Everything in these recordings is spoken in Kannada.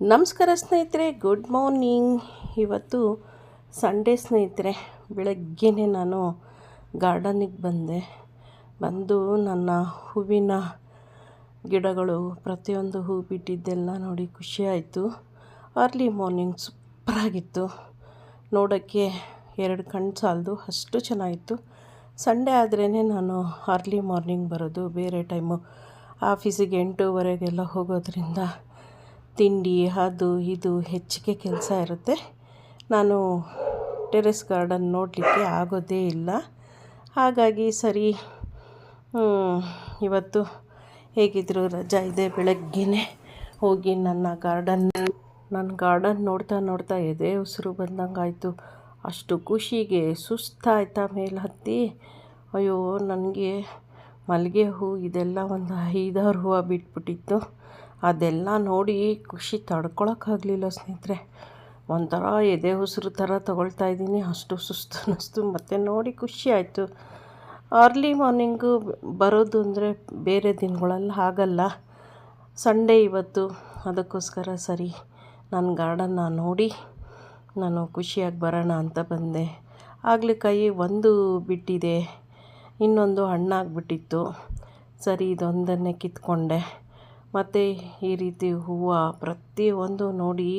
ನಮಸ್ಕಾರ ಸ್ನೇಹಿತರೆ ಗುಡ್ ಮಾರ್ನಿಂಗ್ ಇವತ್ತು ಸಂಡೇ ಸ್ನೇಹಿತರೆ, ಬೆಳಗ್ಗೆನೇ ನಾನು ಗಾರ್ಡನಿಗೆ ಬಂದೆ. ಬಂದು ನನ್ನ ಹೂವಿನ ಗಿಡಗಳು, ಪ್ರತಿಯೊಂದು ಹೂ ಬಿಟ್ಟಿದ್ದೆಲ್ಲ ನೋಡಿ ಖುಷಿಯಾಯಿತು ಅರ್ಲಿ ಮಾರ್ನಿಂಗ್ ಸೂಪರಾಗಿತ್ತು ನೋಡೋಕ್ಕೆ ಎರಡು ಕಣ್ಣು ಸಾಲದು, ಅಷ್ಟು ಚೆನ್ನಾಗಿತ್ತು. ಸಂಡೇ ಆದ್ರೇ ನಾನು ಅರ್ಲಿ ಮಾರ್ನಿಂಗ್ ಬರೋದು, ಬೇರೆ ಟೈಮು ಆಫೀಸಿಗೆ ಎಂಟೂವರೆಗೆಲ್ಲ ಹೋಗೋದ್ರಿಂದ ತಿಂಡಿ, ಅದು ಇದು ಹೆಚ್ಚಿಗೆ ಕೆಲಸ ಇರುತ್ತೆ. ನಾನು ಟೆರೆಸ್ ಗಾರ್ಡನ್ ನೋಡಲಿಕ್ಕೆ ಆಗೋದೇ ಇಲ್ಲ. ಹಾಗಾಗಿ ಸರಿ ಇವತ್ತು ಹೇಗಿದ್ರು ರಜಾ ಇದೆ ಬೆಳಗ್ಗೆನೇ ಹೋಗಿ ನನ್ನ ಗಾರ್ಡನ್ ನನ್ನ ಗಾರ್ಡನ್ ನೋಡ್ತಾ ನೋಡ್ತಾ ಎದೆ ಉಸಿರು ಬಂದಂಗೆ ಆಯಿತು ಅಷ್ಟು ಖುಷಿಗೆ ಸುಸ್ತಾಯ್ತಾ ಮೇಲೆ ಹತ್ತಿ ಅಯ್ಯೋ, ನನಗೆ ಮಲ್ಲಿಗೆ ಹೂ ಇದೆಲ್ಲ ಒಂದು ಐದಾರು ಹೂವು ಬಿಟ್ಬಿಟ್ಟಿತ್ತು. ಅದೆಲ್ಲ ನೋಡಿ ಖುಷಿ ತಡ್ಕೊಳಕ್ಕಾಗಲಿಲ್ಲ ಸ್ನೇಹಿತರೆ. ಒಂಥರ ಎದೆ ಉಸಿರು ಥರ ತಗೊಳ್ತಾ ಇದ್ದೀನಿ. ಅಷ್ಟು ಸುಸ್ತು ಅನ್ನಿಸ್ತು. ಮತ್ತು ನೋಡಿ ಖುಷಿ ಆಯಿತು. ಅರ್ಲಿ ಮಾರ್ನಿಂಗು ಬರೋದು ಅಂದರೆ ಬೇರೆ ದಿನಗಳಲ್ಲಿ ಆಗಲ್ಲ ಸಂಡೇ ಇವತ್ತು. ಅದಕ್ಕೋಸ್ಕರ ಸರಿ. ನನ್ನ ಗಾರ್ಡನ್ನ ನೋಡಿ ನಾನು ಖುಷಿಯಾಗಿ ಬರೋಣ ಅಂತ ಬಂದೆ. ಹಾಗಲಕಾಯಿ ಒಂದು ಬಿಟ್ಟಿದೆ. ಇನ್ನೊಂದು ಹಣ್ಣಾಗ್ಬಿಟ್ಟಿತ್ತು. ಸರಿ, ಇದೊಂದನ್ನೇ ಕಿತ್ಕೊಂಡೆ. ಮತ್ತು ಈ ರೀತಿ ಹೂವು ಪ್ರತಿಯೊಂದು ನೋಡಿ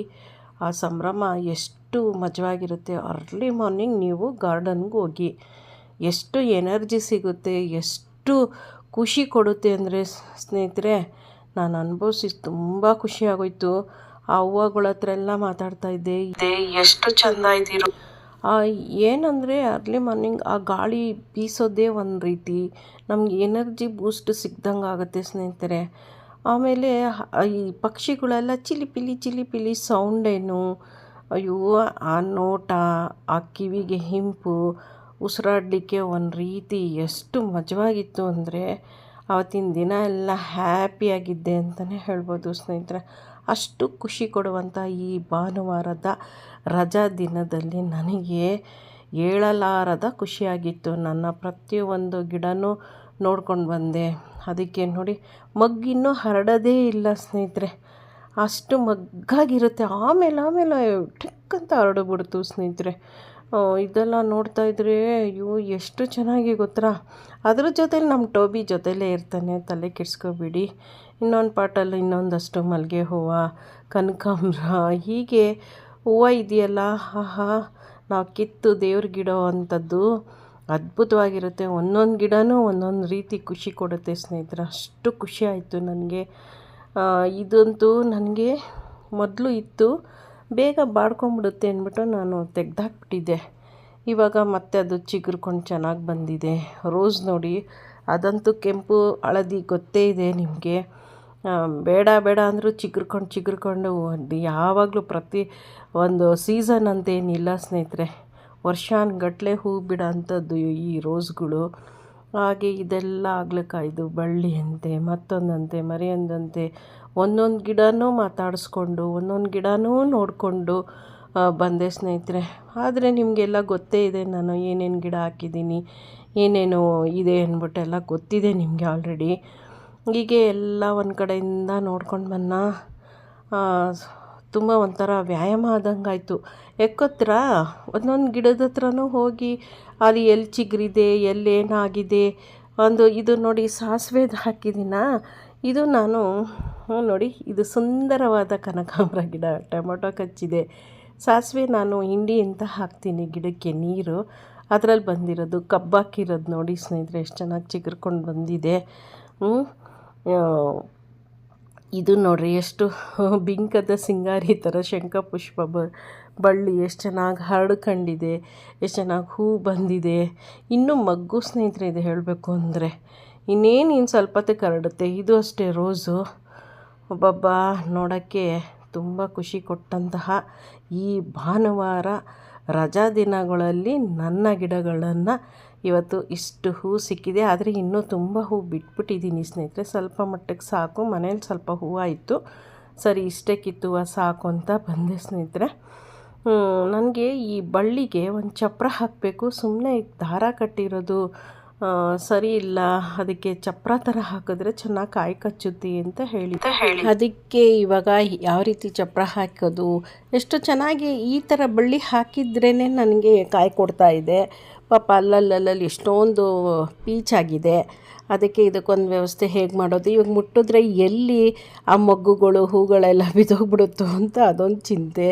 ಆ ಸಂಭ್ರಮ ಎಷ್ಟು ಮಜವಾಗಿರುತ್ತೆ. ಅರ್ಲಿ ಮಾರ್ನಿಂಗ್ ನೀವು ಗಾರ್ಡನ್ಗೆ ಹೋಗಿ ಎಷ್ಟು ಎನರ್ಜಿ ಸಿಗುತ್ತೆ ಎಷ್ಟು ಖುಷಿ ಕೊಡುತ್ತೆ ಅಂದರೆ ಸ್ನೇಹಿತರೆ ನಾನು ಅನುಭವಿಸಿ ತುಂಬ ಖುಷಿಯಾಗೋಯ್ತು ಆ ಹೂವುಗಳ ಹತ್ರ ಎಲ್ಲ ಮಾತಾಡ್ತಾ ಇದ್ದೆ. ಇದೆ ಎಷ್ಟು ಚೆಂದ ಇದ್ದೀರು ಏನಂದರೆ ಅರ್ಲಿ ಮಾರ್ನಿಂಗ್ ಆ ಗಾಳಿ ಬೀಸೋದೇ ಒಂದು ರೀತಿ. ನಮ್ಗೆ ಎನರ್ಜಿ ಬೂಸ್ಟ್ ಸಿಗ್ದಂಗೆ ಆಗುತ್ತೆ ಸ್ನೇಹಿತರೆ. ಆಮೇಲೆ ಈ ಪಕ್ಷಿಗಳೆಲ್ಲ ಚಿಲಿಪಿಲಿ ಚಿಲಿಪಿಲಿ ಸೌಂಡೇನು ಅಯ್ಯೋ, ಆ ನೋಟ, ಆ ಕಿವಿಗೆ ಹಿಂಪು, ಉಸಿರಾಡಲಿಕ್ಕೆ ಒಂದು ರೀತಿ ಎಷ್ಟು ಮಜವಾಗಿತ್ತು ಅಂದರೆ ಆವತ್ತಿನ ದಿನ ಎಲ್ಲ ಹ್ಯಾಪಿಯಾಗಿದ್ದೆ ಅಂತಲೇ ಹೇಳ್ಬೋದು ಸ್ನೇಹಿತರೆ. ಅಷ್ಟು ಖುಷಿ ಕೊಡುವಂಥ ಈ ಭಾನುವಾರದ ರಜಾ ದಿನದಲ್ಲಿ ನನಗೆ ಹೇಳಲಾರದ ಖುಷಿಯಾಗಿತ್ತು. ನನ್ನ ಪ್ರತಿಯೊಂದು ಗಿಡನೂ ನೋಡ್ಕೊಂಡು ಬಂದೆ. ಅದಕ್ಕೆ ನೋಡಿ ಮಗ್ಗಿನ್ನೂ ಹರಡೋದೇ ಇಲ್ಲ ಸ್ನೇಹಿತರೆ. ಅಷ್ಟು ಮಗ್ಗಾಗಿರುತ್ತೆ. ಆಮೇಲೆ ಆಮೇಲೆ ಟಿಕ್ ಅಂತ ಹರಡ್ಬಿಡ್ತು ಸ್ನೇಹಿತರೆ. ಇದೆಲ್ಲ ನೋಡ್ತಾ ಇದ್ರೆ, ಅಯ್ಯೋ, ಎಷ್ಟು ಚೆನ್ನಾಗಿ ಗೊತ್ತಾ? ಅದ್ರ ಜೊತೇಲಿ ನಮ್ಮ ಟೋಬಿ ಜೊತೆಲೇ ಇರ್ತಾನೆ. ತಲೆ ಕೆಡಿಸ್ಕೋಬೇಡಿ. ಇನ್ನೊಂದು ಪಾಟಲ್ಲಿ ಇನ್ನೊಂದಷ್ಟು ಮಲ್ಲಿಗೆ ಹೂವು, ಕನಕಾಂಬ್ರ, ಹೀಗೆ ಹೂವು ಇದೆಯಲ್ಲ? ಆಹಾ, ನಾವು ಕಿತ್ತು ದೇವ್ರಿಗಿಡೋ ಅಂಥದ್ದು. ಅದ್ಭುತವಾಗಿರುತ್ತೆ. ಒಂದೊಂದು ಗಿಡನೂ ಒಂದೊಂದು ರೀತಿ ಖುಷಿ ಕೊಡುತ್ತೆ ಸ್ನೇಹಿತರೆ. ಅಷ್ಟು ಖುಷಿ ಆಯಿತು ನನಗೆ. ಇದಂತೂ ನನಗೆ ಮೊದಲು ಇತ್ತು. ಬೇಗ ಬಾಡ್ಕೊಂಬಿಡುತ್ತೆ ಅಂದ್ಬಿಟ್ಟು ನಾನು ತೆಗ್ದಾಕ್ಬಿಟ್ಟಿದ್ದೆ. ಇವಾಗ ಮತ್ತೆ ಅದು ಚಿಗುರ್ಕೊಂಡು ಚೆನ್ನಾಗಿ ಬಂದಿದೆ. ರೋಸ್ ನೋಡಿ, ಅದಂತೂ ಕೆಂಪು ಹಳದಿ ಗೊತ್ತೇ ಇದೆ ನಿಮಗೆ. ಬೇಡ ಬೇಡ ಅಂದರೂ ಚಿಗುರ್ಕೊಂಡು ಚಿಗುರ್ಕೊಂಡು, ಯಾವಾಗಲೂ ಪ್ರತಿ ಒಂದು ಸೀಸನ್ ಅಂತೇನಿಲ್ಲ ಸ್ನೇಹಿತರೆ. ವರ್ಷಾನುಗಟ್ಲೆ ಹೂ ಬಿಡೋಂಥದ್ದು ಈ ರೋಸ್ಗಳು. ಹಾಗೆ ಇದೆಲ್ಲ ಆಗ್ಲಿಕ್ಕಾಯ್ದು ಬಳ್ಳಿ ಅಂತೆ ಮತ್ತೊಂದಂತೆ, ಮರಿಯೊಂದಂತೆ ಒಂದೊಂದು ಗಿಡನೂ ಮಾತಾಡಿಸ್ಕೊಂಡು, ಒಂದೊಂದು ಗಿಡನೂ ನೋಡಿಕೊಂಡು ಬಂದೆ ಸ್ನೇಹಿತರೆ. ಆದರೆ ನಿಮಗೆಲ್ಲ ಗೊತ್ತೇ ಇದೆ, ನಾನು ಏನೇನು ಗಿಡ ಹಾಕಿದ್ದೀನಿ, ಏನೇನು ಇದೆ ಅಂದ್ಬಿಟ್ಟೆಲ್ಲ ಗೊತ್ತಿದೆ ನಿಮಗೆ ಆಲ್ರೆಡಿ ಹೀಗೆ ಎಲ್ಲ ಒಂದು ಕಡೆಯಿಂದ ನೋಡ್ಕೊಂಡು ಬನ್ನ ತುಂಬ ಒಂಥರ ವ್ಯಾಯಾಮ ಆದಂಗೆ ಆಯಿತು ಯಾಕೊತ್ರಾ ಒಂದೊಂದು ಗಿಡದ ಹತ್ರನೂ ಹೋಗಿ ಅಲ್ಲಿ ಎಲ್ಲಿ ಚಿಗುರಿದೆ ಎಲ್ಲಿ ಏನಾಗಿದೆ ಒಂದು ಇದು ನೋಡಿ ಸಾಸಿವೆದು ಹಾಕಿದ್ದೀನ? ಇದು ನಾನು ನೋಡಿ, ಇದು ಸುಂದರವಾದ ಕನಕಾಂಬರ ಗಿಡ, ಟೊಮೊಟೊ ಕಚ್ಚಿದೆ. ಸಾಸಿವೆ ನಾನು ಹಿಂಡಿ ಅಂತ ಹಾಕ್ತೀನಿ ಗಿಡಕ್ಕೆ ನೀರು. ಅದರಲ್ಲಿ ಬಂದಿರೋದು ಕಬ್ಬಾಕಿರೋದು ನೋಡಿ ಸ್ನೇಹಿತರೆ, ಎಷ್ಟು ಚೆನ್ನಾಗಿ ಚಿಗುರ್ಕೊಂಡು ಬಂದಿದೆ. ಇದು ನೋಡ್ರಿ ಎಷ್ಟು ಬಿಂಕದ ಸಿಂಗಾರಿ ಥರ ಶಂಖಪುಷ್ಪ ಬ, ಬಳ್ಳಿ ಎಷ್ಟು ಚೆನ್ನಾಗಿ ಹರಡ್ಕೊಂಡಿದೆ ಎಷ್ಟು ಚೆನ್ನಾಗಿ ಹೂ ಬಂದಿದೆ. ಇನ್ನೂ ಮಗ್ಗು ಸ್ನೇಹಿತರೆ ಇದೆ ಹೇಳಬೇಕು ಅಂದರೆ ಇನ್ನೇನು ಇನ್ನು ಸ್ವಲ್ಪತ್ತಕ್ಕೆ ಕರಡುತ್ತೆ. ಇದು ಅಷ್ಟೇ ರೋಸು. ಒಬ್ಬೊಬ್ಬ ನೋಡೋಕ್ಕೆ ತುಂಬ ಖುಷಿ ಕೊಟ್ಟಂತಹ ಈ ಭಾನುವಾರ ರಜಾ ದಿನಗಳಲ್ಲಿ ನನ್ನ ಗಿಡಗಳನ್ನು ಇವತ್ತು ಇಷ್ಟು ಹೂ ಸಿಕ್ಕಿದೆ ಆದರೆ ಇನ್ನೂ ತುಂಬ ಹೂ ಬಿಟ್ಬಿಟ್ಟಿದ್ದೀನಿ ಸ್ನೇಹಿತರೆ. ಸ್ವಲ್ಪ ಮಟ್ಟಿಗೆ ಸಾಕು ಮನೇಲಿ ಸ್ವಲ್ಪ ಹೂವಾಯಿತು ಸರಿ ಇಷ್ಟೇ ಕಿತ್ತುವ ಸಾಕು ಅಂತ ಬಂದೆ ಸ್ನೇಹಿತರೆ. ನನಗೆ ಈ ಬಳ್ಳಿಗೆ ಒಂದು ಚಪ್ರ ಹಾಕಬೇಕು. ಸುಮ್ಮನೆ ದಾರ ಕಟ್ಟಿರೋದು ಸರಿ ಇಲ್ಲ ಅದಕ್ಕೆ ಚಪ್ರ ಥರ ಹಾಕಿದ್ರೆ ಚೆನ್ನಾಗಿ ಕಾಯಿ ಕಚ್ಚುತ್ತೆ ಅಂತ ಹೇಳಿ. ಅದಕ್ಕೆ ಇವಾಗ ಯಾವ ರೀತಿ ಚಪ್ರ ಹಾಕೋದು? ಎಷ್ಟು ಚೆನ್ನಾಗಿ ಈ ಥರ ಬಳ್ಳಿ ಹಾಕಿದ್ರೇ ನನಗೆ ಕಾಯಿ ಕೊಡ್ತಾ ಇದೆ. ಪಾಪ ಅಲ್ಲಲ್ಲಲ್ಲಿ ಎಷ್ಟೊಂದು ಪೀಚಾಗಿದೆ ಅದಕ್ಕೆ ಇದಕ್ಕೊಂದು ವ್ಯವಸ್ಥೆ ಹೇಗೆ ಮಾಡೋದು? ಇವಾಗ ಮುಟ್ಟಿದ್ರೆ ಎಲ್ಲಿ ಆ ಮೊಗ್ಗುಗಳು, ಹೂಗಳೆಲ್ಲ ಬಿದ್ದೋಗ್ಬಿಡುತ್ತೋ ಅಂತ ಅದೊಂದು ಚಿಂತೆ.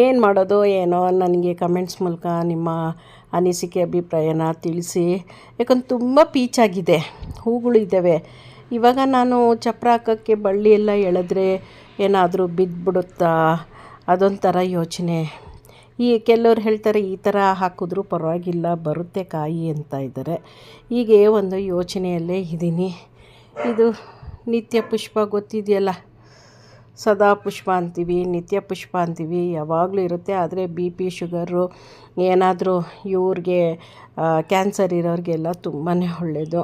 ಏನು ಮಾಡೋದು ಏನೋ ನನಗೆ ಕಮೆಂಟ್ಸ್ ಮೂಲಕ ನಿಮ್ಮ ಅನಿಸಿಕೆ, ಅಭಿಪ್ರಾಯನ ತಿಳಿಸಿ. ಯಾಕಂದ್ರೆ ತುಂಬ ಪೀಚಾಗಿದೆ ಹೂಗಳು ಇದ್ದಾವೆ. ಇವಾಗ ನಾನು ಚಪ್ರ ಹಾಕೋಕ್ಕೆ ಬಳ್ಳಿ ಎಲ್ಲ ಎಳೆದ್ರೆ ಏನಾದರೂ ಬಿದ್ದುಬಿಡುತ್ತಾ ಅದೊಂಥರ ಯೋಚನೆ. ಈ ಕೆಲವ್ರು ಹೇಳ್ತಾರೆ, ಈ ಥರ ಹಾಕಿದ್ರು ಪರವಾಗಿಲ್ಲ, ಬರುತ್ತೆ ಕಾಯಿ ಅಂತ ಇದ್ದಾರೆ. ಹೀಗೆ ಒಂದು ಯೋಚನೆಯಲ್ಲೇ ಇದ್ದೀನಿ. ಇದು ನಿತ್ಯ ಪುಷ್ಪ ಗೊತ್ತಿದೆಯಲ್ಲ? ಸದಾ ಪುಷ್ಪ ಅಂತೀವಿ, ನಿತ್ಯ ಪುಷ್ಪ ಅಂತೀವಿ, ಯಾವಾಗಲೂ ಇರುತ್ತೆ. ಆದರೆ ಬಿ ಪಿ ಶುಗರು, ಏನಾದರೂ ಇವ್ರಿಗೆ ಕ್ಯಾನ್ಸರ್ ಇರೋರಿಗೆಲ್ಲ ತುಂಬಾ ಒಳ್ಳೆಯದು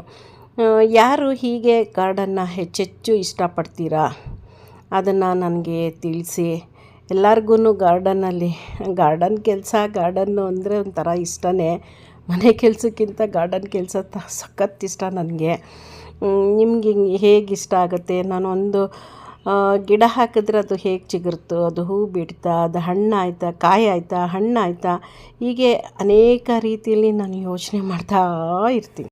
ಯಾರು ಹೀಗೆ ಗಾರ್ಡನ್ನ ಹೆಚ್ಚೆಚ್ಚು ಇಷ್ಟಪಡ್ತೀರಾ? ಅದನ್ನು ನನಗೆ ತಿಳಿಸಿ. ಎಲ್ಲರಿಗೂ ಗಾರ್ಡನಲ್ಲಿ, ಗಾರ್ಡನ್ ಕೆಲಸ, ಗಾರ್ಡನ್ನು ಅಂದರೆ ಒಂಥರ ಇಷ್ಟನೇ. ಮನೆ ಕೆಲಸಕ್ಕಿಂತ ಗಾರ್ಡನ್ ಕೆಲಸ ತ, ಸಖತ್ ಇಷ್ಟ ನನಗೆ. ನಿಮ್ಗೆ ಹಿಂಗೆ ಹೇಗೆ ಇಷ್ಟ ಆಗುತ್ತೆ? ನಾನೊಂದು ಗಿಡ ಹಾಕಿದ್ರೆ ಅದು ಹೇಗೆ ಚಿಗುರುತ್ತೋ ಅದು ಹೂ ಬಿಡ್ತಾ? ಅದು ಹಣ್ಣು ಆಯ್ತಾ? ಕಾಯಿ ಆಯ್ತಾ? ಹಣ್ಣು ಆಯಿತಾ? ಹೀಗೆ ಅನೇಕ ರೀತಿಯಲ್ಲಿ ನಾನು ಯೋಚನೆ ಮಾಡ್ತಾ ಇರ್ತೀನಿ.